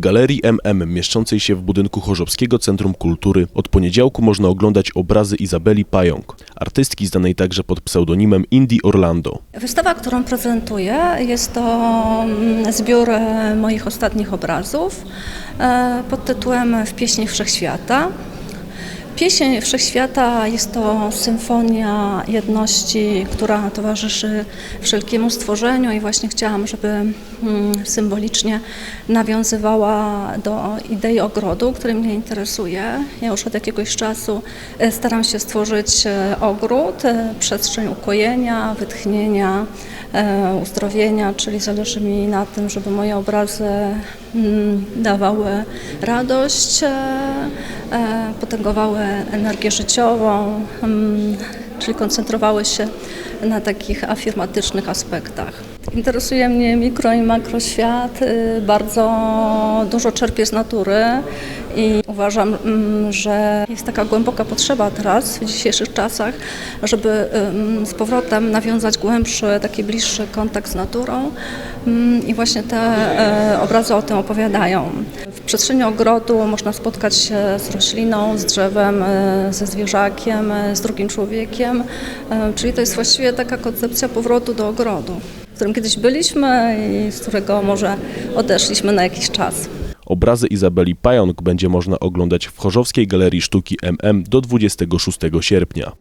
Galerii MM mieszczącej się w budynku Chorzowskiego Centrum Kultury od poniedziałku można oglądać obrazy Izabeli Pająk, artystki znanej także pod pseudonimem Indie Orlando. Wystawa, którą prezentuję, jest to mm, zbiór e, moich ostatnich obrazów e, pod tytułem W pieśni wszechświata. Pieśń wszechświata jest to symfonia jedności, która towarzyszy wszelkiemu stworzeniu i właśnie chciałam, żeby mm, symbolicznie nawiązywała do idei ogrodu, który mnie interesuje. Ja już od jakiegoś czasu e, staram się stworzyć e, ogród, e, przestrzeń ukojenia, wytchnienia, uzdrowienia, czyli zależy mi na tym, żeby moje obrazy mm, dawały radość, potęgowały energię życiową, mm, czyli koncentrowały się na takich afirmatycznych aspektach. Interesuje mnie mikro i makroświat, y, bardzo dużo czerpię z natury i uważam, mm, że jest taka głęboka potrzeba teraz w dzisiejszych czasach, żeby ym, z powrotem nawiązać głębszy, taki bliższy kontakt z naturą Mm, i właśnie te e, obrazy o tym opowiadają. Przestrzeni ogrodu można spotkać się z rośliną, z drzewem, e, ze zwierzakiem, e, z drugim człowiekiem, e, czyli to jest właściwie taka koncepcja powrotu do ogrodu, w którym kiedyś byliśmy i z którego może odeszliśmy na jakiś czas. Obrazy Izabeli Pająk będzie można oglądać w Chorzowskiej Galerii Sztuki MM do 26 sierpnia.